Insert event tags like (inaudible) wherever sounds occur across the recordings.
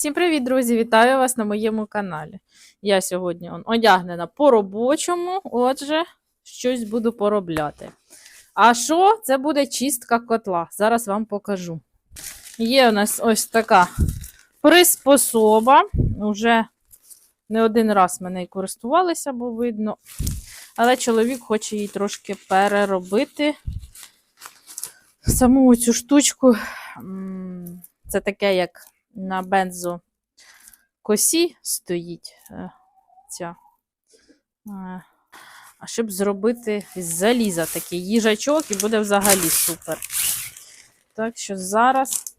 Всім привіт, друзі! Вітаю вас на моєму каналі. Я сьогодні одягнена по-робочому, отже, щось буду поробляти. А що? Це буде чистка котла. Зараз вам покажу. Є у нас ось така приспособа. Уже не один раз ми нею користувалися, бо видно. Але чоловік хоче її трошки переробити. Саму цю штучку. Це таке, як на бензо косі стоїть е, ця. Е, А щоб зробити з заліза такий їжачок і буде взагалі супер. Так що зараз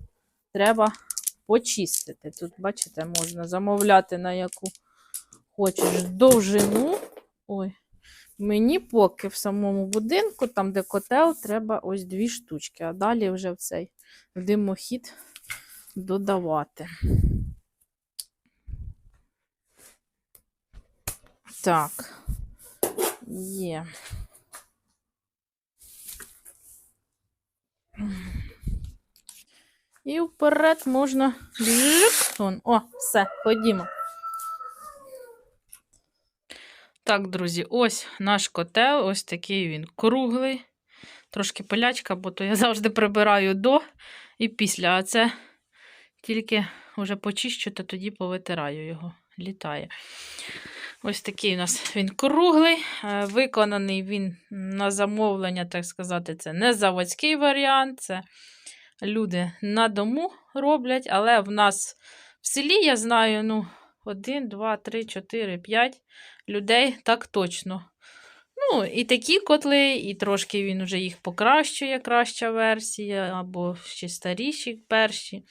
треба почистити. Тут, бачите, можна замовляти на яку хочеш довжину. Ой. Мені поки в самому будинку, там, де котел, треба ось дві штучки, а далі вже в цей димохід додавати. Так, є. І вперед можна. О, все, ходімо. Так, друзі, ось наш котел, ось такий він круглий. Трошки пилячка, бо то я завжди прибираю до і після. А це тільки вже почищу, то тоді повитираю його. Літає. Ось такий у нас він круглий. е, Виконаний він на замовлення, так сказати, це не заводський варіант. Це люди на дому роблять, але в нас в селі, я знаю, ну, один, два, три, чотири, п'ять людей так точно. Ну, і такі котли, і трошки він вже їх покращує, краща версія, або ще старіші перші.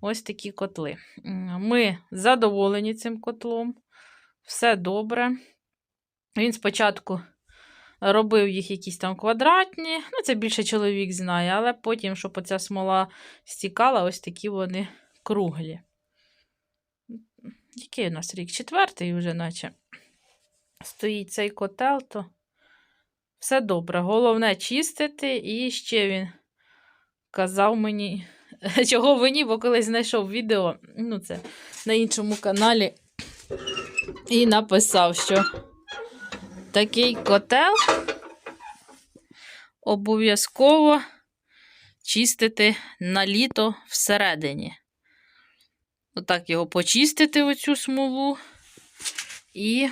Ось такі котли. Ми задоволені цим котлом. Все добре. Він спочатку робив їх якісь там квадратні, ну це більше чоловік знає, але потім, щоб оця смола стікала, ось такі вони круглі. Який у нас рік? Четвертий вже, наче стоїть цей котел, то все добре. Головне чистити, і ще він казав мені, (laughs) чого ви ні, бо колись знайшов відео, ну це на іншому каналі, і написав, що такий котел обов'язково чистити на літо всередині. Отак його почистити, оцю смолу. І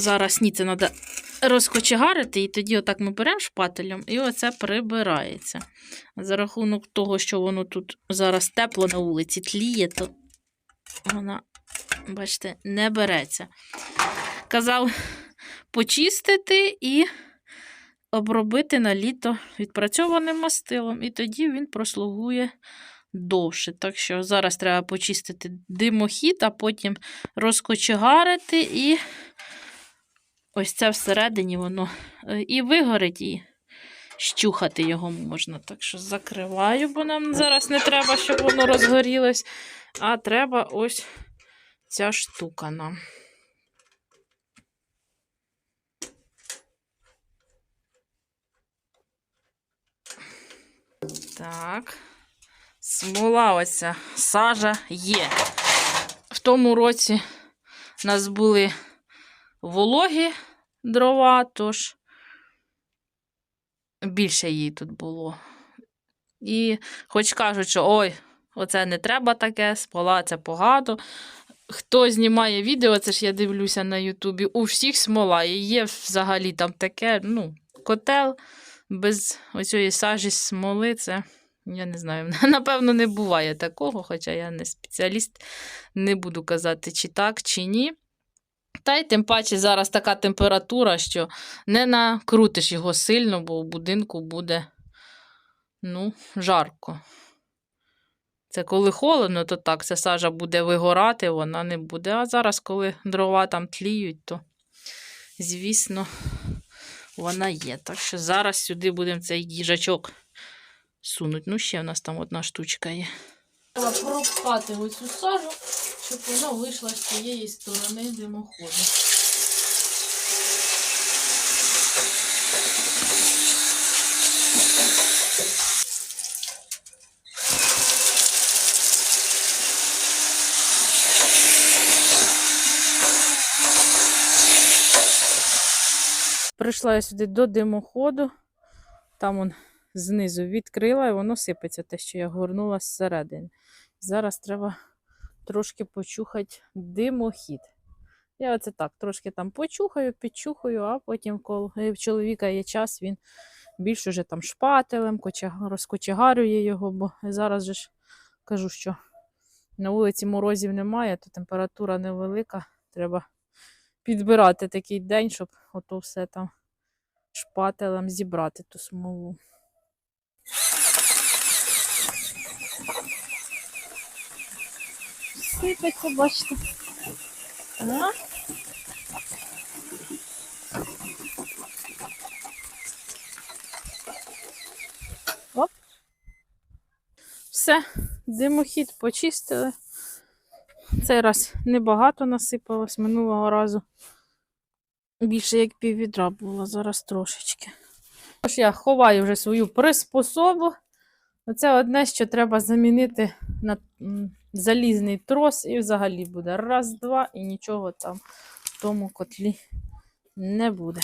зараз ні, це треба розкочегарити, і тоді отак ми беремо шпателем, і оце прибирається. За рахунок того, що воно тут зараз тепло на вулиці тліє, то вона, бачите, не береться. Казав почистити і обробити на літо відпрацьованим мастилом, і тоді він прослугує довше. Так що зараз треба почистити димохід, а потім розкочегарити і ось це всередині воно е, і вигорить, і щухати його можна. Так що закриваю, бо нам зараз не треба, щоб воно розгорілось. А треба ось ця штука нам. Так. Смола оця, сажа є. В тому році у нас були вологі дрова, тож більше її тут було. І хоч кажуть, що ой, оце не треба таке, смола це погано. Хто знімає відео, це ж я дивлюся на Ютубі, у всіх смола. І є взагалі там таке, ну, котел без оцієї сажі смоли, це. Я не знаю, (laughs) напевно, не буває такого, хоча я не спеціаліст, не буду казати, чи так, чи ні. Та й тим паче зараз така температура, що не накрутиш його сильно, бо в будинку буде ну, жарко. Це коли холодно, то так, ця сажа буде вигорати, вона не буде. А зараз, коли дрова там тліють, то, звісно, вона є. Так що зараз сюди будемо цей їжачок сунуть. Ну, ще в нас там одна штучка є. Треба пропхати оцю сажу, щоб воно вийшло з цієї сторони димоходу. Прийшла я сюди до димоходу, там он знизу відкрила і воно сипеться, те, що я горнула зсередини. Зараз треба трошки почухати димохід. Я оце так трошки там почухаю, підчухаю, а потім, коли в чоловіка є час, він більш уже там шпателем, розкочегарює його, бо зараз же ж кажу, що на вулиці морозів немає, то температура невелика. Треба підбирати такий день, щоб ото все там шпателем зібрати ту смолу. Сипеться, бачите. А? Оп. Все, димохід почистили. Цей раз небагато насипалось минулого разу. Більше як пів відра було, зараз трошечки. Тож я ховаю вже свою приспособу. Оце одне, що треба замінити на залізний трос, і взагалі буде раз, два, і нічого там в тому котлі не буде.